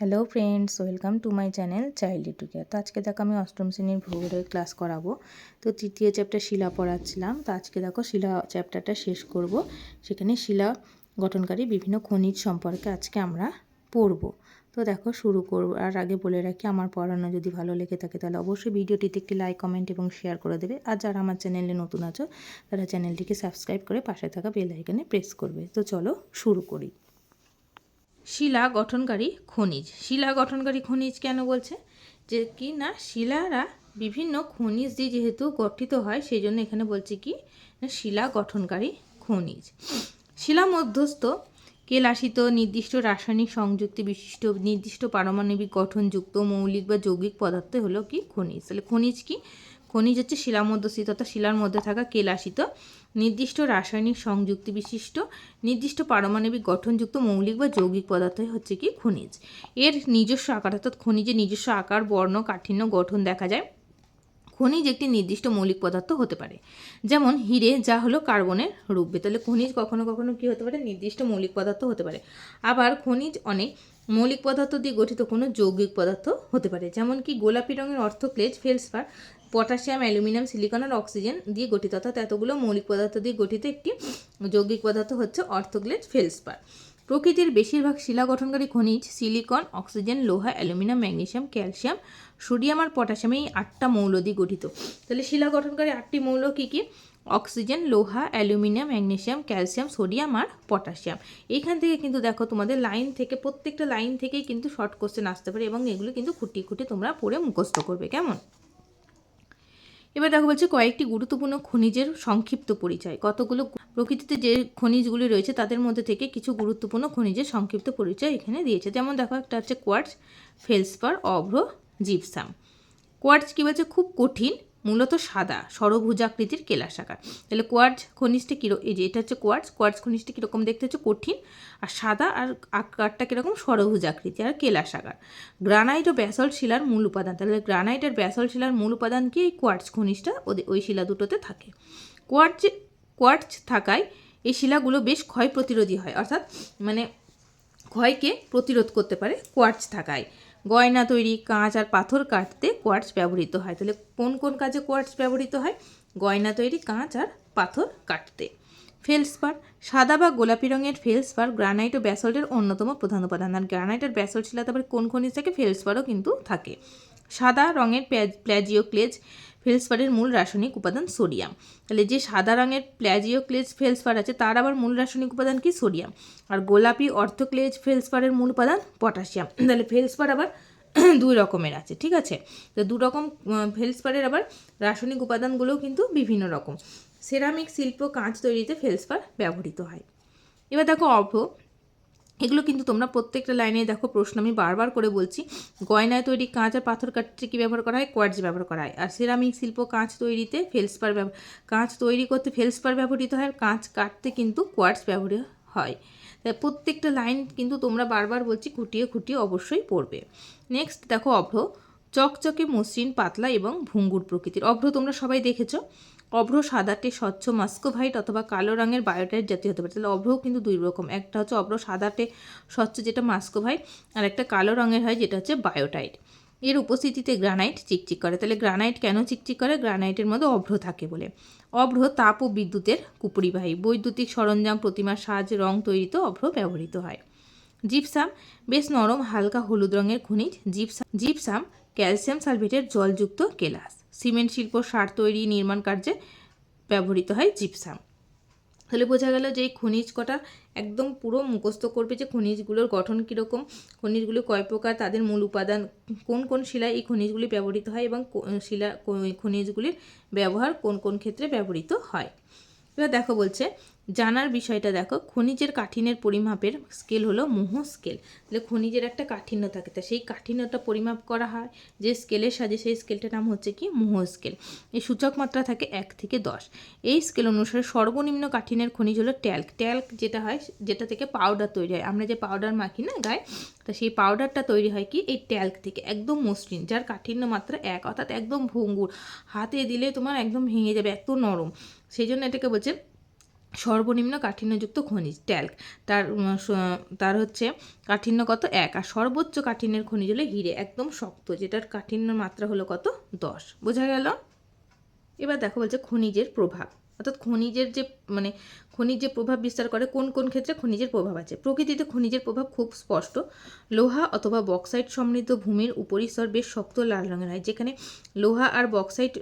Hello friends welcome to my channel child to care তো আজকে দেখো আমি অষ্টম শ্রেণির ভূগোলের ক্লাস করাবো। তো তৃতীয় চ্যাপ্টার শিলা পড়াচ্ছিলাম। তো আজকে দেখো শিলা চ্যাপ্টারটা শেষ করব। সেখানে শিলা গঠনকারী বিভিন্ন খনিজ সম্পর্কে আজকে আমরা পড়ব। তো দেখো শুরু করব আর আগে বলে রাখি, আমার পড়ানো যদি ভালো লেগে থাকে তাহলে অবশ্যই ভিডিওটিতে একটি লাইক কমেন্ট এবং শেয়ার করে দেবে। আর যারা আমার চ্যানেলে নতুন আছো, তারা চ্যানেলটিকে সাবস্ক্রাইব করে পাশে থাকা বেল আইকনে প্রেস করবে। তো চলো শুরু করি। শিলা গঠনকারী খনিজ। শিলা গঠনকারী খনিজ কেন বলছে? যে কি না শিলারা বিভিন্ন খনিজ দিয়ে যেহেতু গঠিত হয়, সেই জন্য এখানে বলছে কি না শিলা গঠনকারী খনিজ। শিলা মধ্যস্থ, কেলাসিত, নির্দিষ্ট রাসায়নিক সংযুক্তি বিশিষ্ট, নির্দিষ্ট পারমাণবিক গঠনযুক্ত, মৌলিক বা যৌগিক পদার্থ হলো কি খনিজ। তাহলে খনিজ কি? খনিজ হচ্ছে শিলা মধ্যস্থিত, অর্থাৎ শিলার মধ্যে থাকা কেলাসিত নির্দিষ্ট রাসায়নিক সংযুক্তি বিশিষ্ট, নির্দিষ্ট পারমাণবিক গঠনযুক্ত মৌলিক বা যৌগিক পদার্থই হচ্ছে কি খনিজ। এর নিজস্ব আকার, অর্থাৎ খনিজের নিজস্ব আকার, বর্ণ, কাঠিন্য, গঠন দেখা যায়। খনিজ একটি নির্দিষ্ট মৌলিক পদার্থ হতে পারে। যেমন হিরে, যা হলো কার্বনের রূপবে তাহলে খনিজ কখনো কখনো কী হতে পারে? নির্দিষ্ট মৌলিক পদার্থ হতে পারে। আবার খনিজ অনেক মৌলিক পদার্থ দিয়ে গঠিত কোনো যৌগিক পদার্থ হতে পারে। যেমন কি গোলাপি রঙের orthoclase, feldspar potassium, aluminium, silicon আর অক্সিজেন দিয়ে গঠিত। অর্থাৎ এতগুলো মৌলিক পদার্থ দিয়ে গঠিত একটি যৌগিক পদার্থ হচ্ছে অর্থোগ্লেজ ফেলসপার। প্রকৃতির বেশিরভাগ শিলা গঠনকারী খনিজ, সিলিকন, অক্সিজেন, লোহা, অ্যালুমিনিয়াম ম্যাগনেশিয়াম ক্যালসিয়াম, সোডিয়াম আর পটাশিয়াম এই আটটা মৌল দিয়ে গঠিত। তাহলে শিলা গঠনকারী আটটি মৌল কী কী? অক্সিজেন, লোহা, অ্যালুমিনিয়াম ম্যাগনেশিয়াম ক্যালসিয়াম, সোডিয়াম আর পটাশিয়াম। এইখান থেকে কিন্তু দেখো তোমাদের লাইন থেকে, প্রত্যেকটা লাইন থেকেই কিন্তু শর্ট কোশ্চেন আসতে পারে এবং এগুলো কিন্তু খুঁটিয়ে খুঁটিয়ে তোমরা পড়ে মুখস্থ করবে। কেমন? এবার দেখো বলছে কয়েকটি গুরুত্বপূর্ণ খনিজের সংক্ষিপ্ত পরিচয়। কতগুলো প্রকৃতিতে যে খনিজগুলি রয়েছে, তাদের মধ্যে থেকে কিছু গুরুত্বপূর্ণ খনিজের সংক্ষিপ্ত পরিচয় এখানে দিয়েছে। যেমন দেখো, একটা হচ্ছে কোয়ার্টস ফেলসপার, অভ্র, জিপসাম। কোয়ার্টস কী বলছে? খুব কঠিন মূলত সাদা সরভুজাকৃতির কেলাসাকার তাহলে কোয়ার্টস খনিজটা কীরকম এই যে এটা হচ্ছে কোয়ার্টস কোয়ার্টস খনিজটা কীরকম দেখতে হচ্ছে কঠিন, আর সাদা আর আকারটা কীরকম সরভুজাকৃতি আর কেলাসাকার গ্রানাইট ও ব্যাসল্ট শিলার মূল উপাদান, তাহলে গ্রানাইট আর ব্যাসল্ট শিলার মূল উপাদান কি? এই কোয়ার্টস খনিজটা ওদের ওই শিলা দুটোতে থাকে। কোয়ার্টস কোয়ার্টস থাকায় এই শিলাগুলো বেশ ক্ষয় প্রতিরোধী হয়, অর্থাৎ মানে ক্ষয়কে প্রতিরোধ করতে পারে কোয়ার্টস থাকায়। গয়না তৈরি, কাঁচ আর পাথর কাটতে কোয়ার্টস ব্যবহৃত হয়। তাহলে কোন কোন কাজে কোয়ার্টস ব্যবহৃত হয়? গয়না তৈরি, কাঁচ আর পাথর কাটতে। ফেলসপার, সাদা বা গোলাপি রঙের ফেলসপার, গ্রানাইট ও ব্যাসল্টের অন্যতম প্রধান উপাদান। আর গ্রানাইট আর ব্যাসল্ট শিলা তারপরে কোন খনিজ থাকে ফেলসপারও কিন্তু থাকে। সাদা রঙের প্ল্যাজিওক্লেজ ফেলসপারের মূল রাসায়নিক উপাদান সোডিয়াম। তাহলে যে সাদা রঙের প্ল্যাজিওক্লেজ ফেলসপার আছে, তার আবার মূল রাসায়নিক উপাদান কি? সোডিয়াম। আর গোলাপি অর্থোক্লেজ ফেলসপারের মূল উপাদান পটাশিয়াম। তাহলে ফেলসপার আবার দুই রকমের আছে, ঠিক আছে? তো দু রকম ফেলসপারের আবার রাসায়নিক উপাদানগুলোও কিন্তু বিভিন্ন রকম। সেরামিক শিল্প কাঁচ তৈরিতে ফেলসপার ব্যবহৃত হয়। এবার দেখো অভ্র এগুলো কিন্তু তোমরা প্রত্যেকটা লাইনে দেখো প্রশ্ন, আমি বারবার করে বলছি, গয়নায় তৈরি কাঁচ আর পাথর কাটতে কী ব্যবহার করা হয়? কোয়ার্টস ব্যবহার করা হয়। আর সিরামিক শিল্প কাঁচ তৈরিতে ফেলসপার কাঁচ তৈরি করতে ফেলসপার ব্যবহৃত হয়, আর কাঁচ কাটতে কিন্তু কোয়ার্টস ব্যবহৃত হয়। তাই প্রত্যেকটা লাইন কিন্তু তোমরা বারবার বলছি খুঁটিয়ে খুঁটিয়ে অবশ্যই পড়বে। নেক্সট দেখো অভ্র, চকচকে মসৃণ, পাতলা এবং ভঙ্গুর প্রকৃতির। অভ্র তোমরা সবাই দেখেছ। অভ্র সাদাটে স্বচ্ছ মাস্কোভাইট অথবা কালো রঙের বায়োটাইট জাতীয় হতে পারে। তাহলে অভ্রও কিন্তু দুই রকম। একটা হচ্ছে অভ্র সাদাটে স্বচ্ছ যেটা মাস্কোভাইট, আর একটা কালো রঙের হয় যেটা হচ্ছে বায়োটাইট। এর উপস্থিতিতে গ্রানাইট চিকচিক করে। তাহলে গ্রানাইট কেন চিকচিক করে? গ্রানাইটের মধ্যে অভ্র থাকে বলে। অভ্র তাপ ও বিদ্যুতের কুপরিবাহী। বৈদ্যুতিক সরঞ্জাম, প্রতিমার সাজ, রং তৈরিতে অভ্র ব্যবহৃত হয়। জিপসাম, বেশ নরম, হালকা হলুদ রঙের খনিজ। জিপসাম জিপসাম, ক্যালসিয়াম সালফেটের জলযুক্ত কেলাস। সিমেন্ট শিল্প, সার তৈরি, নির্মাণ কার্যে ব্যবহৃত হয় জিপসাম। তাহলে বোঝা গেল যে এই খনিজ কটা একদম পুরো মুখস্থ করবে যে খনিজগুলোর গঠন কীরকম, খনিজগুলো কয় প্রকার, তাদের মূল উপাদান, কোন কোন শিলায় এই খনিজগুলি ব্যবহৃত হয় এবং শিলা খনিজগুলির ব্যবহার কোন কোন ক্ষেত্রে ব্যবহৃত হয়। এবার দেখো বলছে জানার বিষয়টা দেখো, খনিজের কাঠিনের পরিমাপের স্কেল হলো মোহ স্কেল তাহলে খনিজের একটা কাঠিন্য থাকে, তা সেই কাঠিন্যটা পরিমাপ করা হয়, যে স্কেলের সাজে সেই স্কেলটার নাম হচ্ছে কি? মোহ স্কেল এই সূচক মাত্রা থাকে এক থেকে দশ। এই স্কেল অনুসারে সর্বনিম্ন কাঠিনের খনিজ হলো ট্যাল্ক ট্যাল্ক যেটা হয়, যেটা থেকে পাউডার তৈরি হয়। আমরা যে পাউডার মাখি না গায়ে, তা সেই পাউডারটা তৈরি হয় কি? এই ট্যাল্ক থেকে, একদম মসৃণ, যার কাঠিন্য মাত্রা এক, অর্থাৎ একদম ভঙ্গুর। হাতে দিলে তোমার একদম ভেঙে যাবে, এত নরম। সেই জন্য এটাকে বলছে সর্বনিম্ন কাঠিন্যযুক্ত খনিজ, ট্যাল্ক। তার তার হচ্ছে কাঠিন্য কত? এক। আর সর্বোচ্চ কাঠিন্যের খনিজ হলো হিরে, একদম শক্ত, যেটার কাঠিন্যর মাত্রা হলো কত? দশ। বোঝা গেল? এবার দেখো বলছে খনিজের প্রভাব। অর্থাৎ খনিজের যে মানে খনিজ যে প্রভাব বিস্তার করে, কোন কোন ক্ষেত্রে খনিজের প্রভাব আছে? প্রকৃতিতে খনিজের প্রভাব খুব স্পষ্ট। লোহা অথবা বক্সাইট সমৃদ্ধ ভূমির উপরিস্তর বেশ শক্ত লাল রঙের হয়, যেখানে লোহা আর বক্সাইট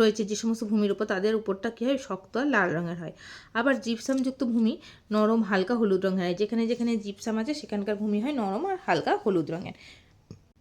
রয়েছে যে সমস্ত ভূমির উপর, তাদের উপরটা কী হয়? শক্ত আর লাল রঙের হয়। আবার জিপসামযুক্ত ভূমি নরম, হালকা হলুদ রঙের হয়, যেখানে যেখানে জিপসাম আছে, সেখানকার ভূমি হয় নরম আর হালকা হলুদ রঙের।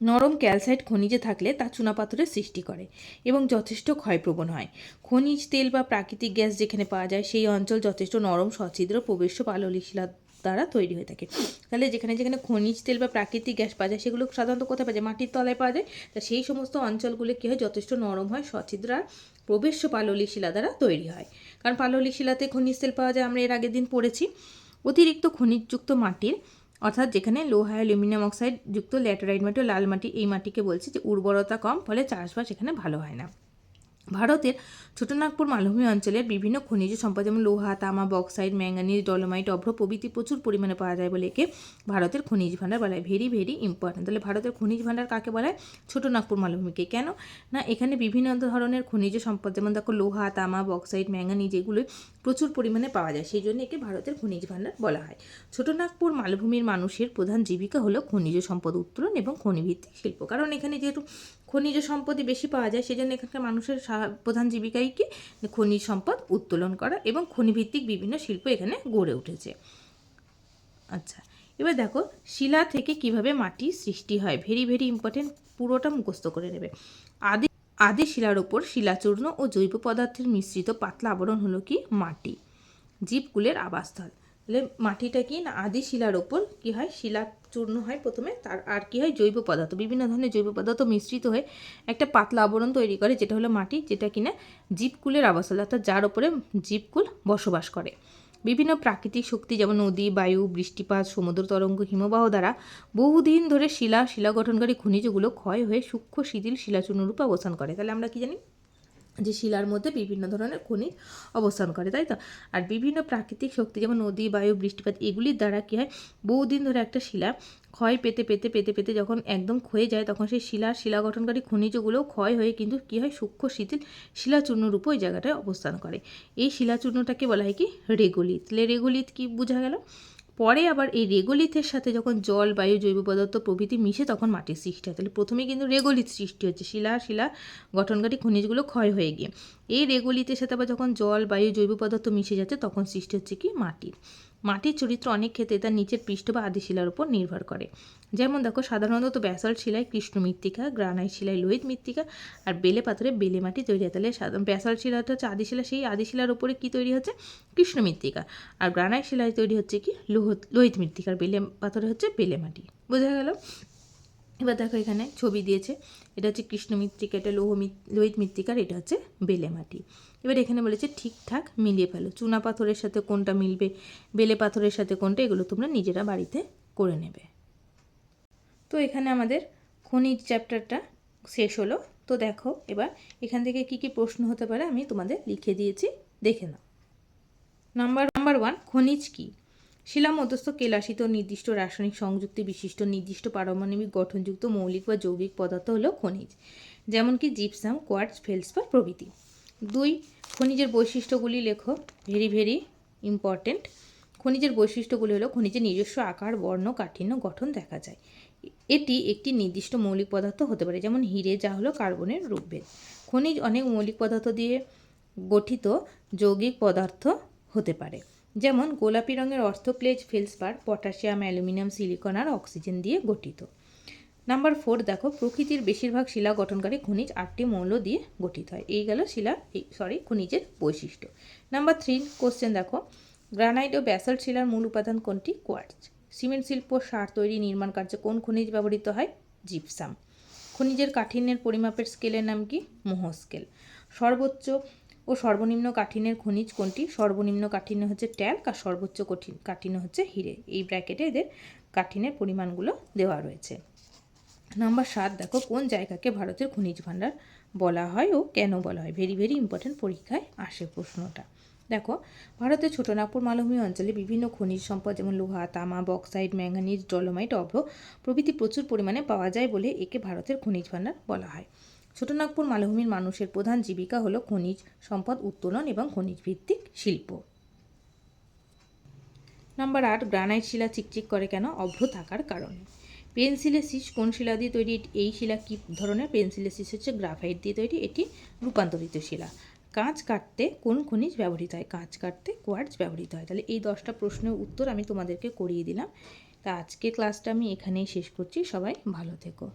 নরম ক্যালসাইট খনিজে থাকলে তা চুনাপাথরের সৃষ্টি করে এবং যথেষ্ট ক্ষয়প্রবণ হয়। খনিজ তেল বা প্রাকৃতিক গ্যাস যেখানে পাওয়া যায়, সেই অঞ্চল যথেষ্ট নরম সছিদ্র প্রবেশ্য পাললিক শিলা দ্বারা তৈরি হয়ে থাকে। তাহলে যেখানে যেখানে খনিজ তেল বা প্রাকৃতিক গ্যাস পাওয়া যায়, সেগুলো সাধারণত কোথায় পাওয়া যায়? মাটির তলায় পাওয়া যায়। তা সেই সমস্ত অঞ্চলগুলো কী হয়? যথেষ্ট নরম হয় সছিদ্র আর প্রবেশ্য পাললিক শিলা দ্বারা তৈরি হয়। কারণ পাললিক শিলাতে খনিজ তেল পাওয়া যায়, আমরা এর আগের দিন পড়েছি। অতিরিক্ত খনিজযুক্ত মাটির অর্থাৎ যেখানে লোহা অ্যালুমিনিয়াম অক্সাইড যুক্ত ল্যাটেরাইট মাটি ও লাল মাটি এই মাটিকে বলছে যে উর্বরতা কম, ফলে চাষবাস এখানে ভালো হয় না। ভারতের ছোটনাগপুর মালভূমি অঞ্চলের বিভিন্ন খনিজ সম্পদ যেমন লোহা, তামা বক্সাইড ম্যাঙ্গানিজ ডলোমাইট অভ্র প্রভৃতি প্রচুর পরিমাণে পাওয়া যায় বলে একে ভারতের খনিজ ভাণ্ডার বলা। হয় ভেরি ভেরি ইম্পর্টেন্ট তাহলে ভারতের খনিজ ভাণ্ডার কাকে বলা? হয় ছোটনাগপুর মালভূমিকে। কেন? না, এখানে বিভিন্ন ধরনের খনিজ সম্পদ যেমন দেখো লোহা, তামা বক্সাইড ম্যাঙ্গানিজ এগুলো প্রচুর পরিমাণে পাওয়া যায়। সেই জন্য একে ভারতের খনিজ ভাণ্ডার বলা হয়। ছোটনাগপুর মালভূমির মানুষের প্রধান জীবিকা হলো খনিজ সম্পদ উত্তোলন এবং খনিভিত্তিক শিল্প। কারণ এখানে যেহেতু খনিজ সম্পদই বেশি পাওয়া যায়, সেজন্য এখানকার মানুষের প্রধান জীবিকাই কি? খনিজ সম্পদ উত্তোলন করা এবং খনিভিত্তিক বিভিন্ন শিল্প এখানে গড়ে উঠেছে। আচ্ছা এবার দেখো, শিলা থেকে কীভাবে মাটি সৃষ্টি হয়? ভেরি ভেরি ইম্পর্টেন্ট পুরোটা মুখস্থ করে নেবে। আদি আদি শিলার ওপর শিলাচূর্ণ ও জৈব পদার্থের মিশ্রিত পাতলা আবরণ হলো কি? মাটি, জীবকুলের আবাসস্থল। তাহলে মাটিটা কি না আদি শিলার ওপর? কি হয়? শিলা চূর্ণ হয় প্রথমে, তার আর কি হয়? জৈব পদার্থ, বিভিন্ন ধরনের জৈব পদার্থ মিশ্রিত হয়ে একটা পাতলা আবরণ তৈরি করে, যেটা হলো মাটি, যেটা কিনা জীবকুলের আবাসস্থল, অর্থাৎ যার ওপরে জীবকুল বসবাস করে। বিভিন্ন প্রাকৃতিক শক্তি যেমন নদী, বায়ু, বৃষ্টিপাত, সমুদ্র তরঙ্গ, হিমবাহ দ্বারা বহুদিন ধরে শিলা শিলা গঠনকারী খনিজগুলো ক্ষয় হয়ে সূক্ষ্ম শিথিল শিলাচূর্ণ রূপে অবস্থান করে। তাহলে আমরা কি জানি? যে শিলার মধ্যে বিভিন্ন ধরনের খনিজ অবস্থান করে, তাই তো? আর বিভিন্ন প্রাকৃতিক শক্তি যেমন নদী, বায়ু, বৃষ্টিপাত, এগুলির দ্বারা কী হয়? বহুদিন ধরে একটা শিলা ক্ষয় পেতে পেতে পেতে পেতে যখন একদম ক্ষয়ে যায়, তখন সেই শিলার শিলা গঠনকারী খনিজগুলোও ক্ষয় হয়ে কিন্তু কী হয়? সূক্ষ্ম শিথিল শিলাচূর্ণ রূপে ওই জায়গাটায় অবস্থান করে। এই শিলাচূর্ণটাকে বলা হয় কি? রেগোলিত। রেগোলিত কি বোঝা গেল? পরে আবার এই রেগোলিথের সাথে যখন জল, বায়ু, জৈব পদার্থ প্রভৃতি মিশে তখন মাটির সৃষ্টি হয়। তাহলে প্রথমেই কিন্তু রেগোলিথ সৃষ্টি হচ্ছে। শিলা শিলা গঠনকারী খনিজগুলো ক্ষয় হয়ে গিয়ে। এই রেগোলিথের সাথে আবার যখন জল, বায়ু, জৈব পদার্থ মিশে যাচ্ছে, তখন সৃষ্টি হচ্ছে কি? মাটির মাটির চরিত্র অনেক ক্ষেত্রে তার নিচের পৃষ্ঠ বা আদি শিলার উপর নির্ভর করে। যেমন দেখো, সাধারণত ব্যাসাল্ট শিলায় কৃষ্ণ মৃত্তিকা, গ্রানাইট শিলায় লোহিত মৃত্তিকা আর বেলে পাথরে বেলে মাটি তৈরি হয়। তাহলে ব্যাসাল্ট শিলাটা হচ্ছে আদি শিলা সেই আদি শিলার উপরে কি তৈরি হচ্ছে? কৃষ্ণ মৃত্তিকা। আর গ্রানাইট শিলায় তৈরি হচ্ছে কি? লোহ, লোহিত মৃত্তিকা। আর বেলে পাথরে হচ্ছে বেলে মাটি। বোঝা গেল? এবার দেখো এখানে ছবি দিয়েছে। এটা হচ্ছে কৃষ্ণ মৃত্তিকা, এটা লৌহ লোহিত মৃত্তিকার, এটা হচ্ছে বেলে মাটি। এবার এখানে বলেছে ঠিকঠাক মিলিয়ে ফেলো। চুনা পাথরের সাথে কোনটা মিলবে, বেলে পাথরের সাথে কোনটা, এগুলো তোমরা নিজেরা বাড়িতে করে নেবে। তো এখানে আমাদের খনিজ চ্যাপ্টারটা শেষ হলো। তো দেখো এবার এখান থেকে কি কি প্রশ্ন হতে পারে আমি তোমাদের লিখে দিয়েছি। দেখে নাও। নাম্বার নাম্বার ওয়ান, খনিজ কি? শিলা মধ্যস্থ কেলাসিত নির্দিষ্ট রাসায়নিক সংযুক্তি বিশিষ্ট নির্দিষ্ট পারমাণবিক গঠনযুক্ত মৌলিক বা যৌগিক পদার্থ হলো খনিজ, যেমন কি জিপসাম কোয়ার্টস ফেলসপার প্রভৃতি। দুই, খনিজের বৈশিষ্ট্যগুলি লেখো ভেরি ভেরি ইম্পর্টেন্ট খনিজের বৈশিষ্ট্যগুলি হলো খনিজের নিজস্ব আকার, বর্ণ, কাঠিন্য, গঠন দেখা যায়। এটি একটি নির্দিষ্ট মৌলিক পদার্থ হতে পারে, যেমন হিরে, যা হলো কার্বনের রূপভেদ। খনিজ অনেক মৌলিক পদার্থ দিয়ে গঠিত যৌগিক পদার্থ হতে পারে। যেমন গোলাপি রঙের orthoclase feldspar potassium, aluminium, silicon আর অক্সিজেন দিয়ে গঠিত। নাম্বার ফোর, দেখো, প্রকৃতির বেশিরভাগ শিলা গঠনকারী খনিজ আটটি মৌল দিয়ে গঠিত হয়। এই গেল শিলা, এই সরি খনিজের বৈশিষ্ট্য। নাম্বার থ্রি কোশ্চেন দেখো, গ্রানাইট ও ব্যাসাল্ট শিলার মূল উপাদান কোনটি? কোয়ার্টজ। সিমেন্ট শিল্প, সার তৈরি, নির্মাণ কার্যে কোন খনিজ ব্যবহৃত হয়? জিপসাম। খনিজের কাঠিন্যের পরিমাপের স্কেলের নাম কি? মোহ স্কেল সর্বোচ্চ ও সর্বনিম্ন কাঠিন্যের খনিজ কোনটি? সর্বনিম্ন কাঠিন্য হচ্ছে ট্যাল্ক আর সর্বোচ্চ কঠিন কাঠিন্য হচ্ছে হিরে। এই ব্র্যাকেটে এদের কাঠিন্যের পরিমাণগুলো দেওয়া রয়েছে। নাম্বার সাত, দেখো কোন জায়গাকে ভারতের খনিজ ভাণ্ডার বলা হয় ও কেন বলা হয়? ভেরি ভেরি ইম্পর্টেন্ট পরীক্ষায় আসে প্রশ্নটা। দেখো, ভারতের ছোটনাগপুর মালভূমি অঞ্চলে বিভিন্ন খনিজ সম্পদ যেমন লোহা, তামা বক্সাইড ম্যাঙ্গানিজ ডলোমাইট অভ্র প্রভৃতি প্রচুর পরিমাণে পাওয়া যায় বলে একে ভারতের খনিজ ভাণ্ডার বলা হয়। ছোটনাগপুর মালভূমির মানুষের প্রধান জীবিকা হলো খনিজ সম্পদ উত্তোলন এবং খনিজ ভিত্তিক শিল্প। নাম্বার আট, গ্রানাইট শিলা চিকচিক করে কেন? অভ্র থাকার কারণে। পেন্সিলেসিস কোন শিলা দিয়ে তৈরি? এই শিলা কী ধরনের? পেন্সিলেসিস হচ্ছে গ্রাফাইট দিয়ে তৈরি এটি রূপান্তরিত শিলা। কাঁচ কাটতে কোন খনিজ ব্যবহৃত হয়? কাঁচ কাটতে কোয়ার্টজ ব্যবহৃত হয়। তাহলে এই দশটা প্রশ্নের উত্তর আমি তোমাদেরকে করিয়ে দিলাম। তা আজকে ক্লাসটা আমি এখানেই শেষ করছি। সবাই ভালো থেকো।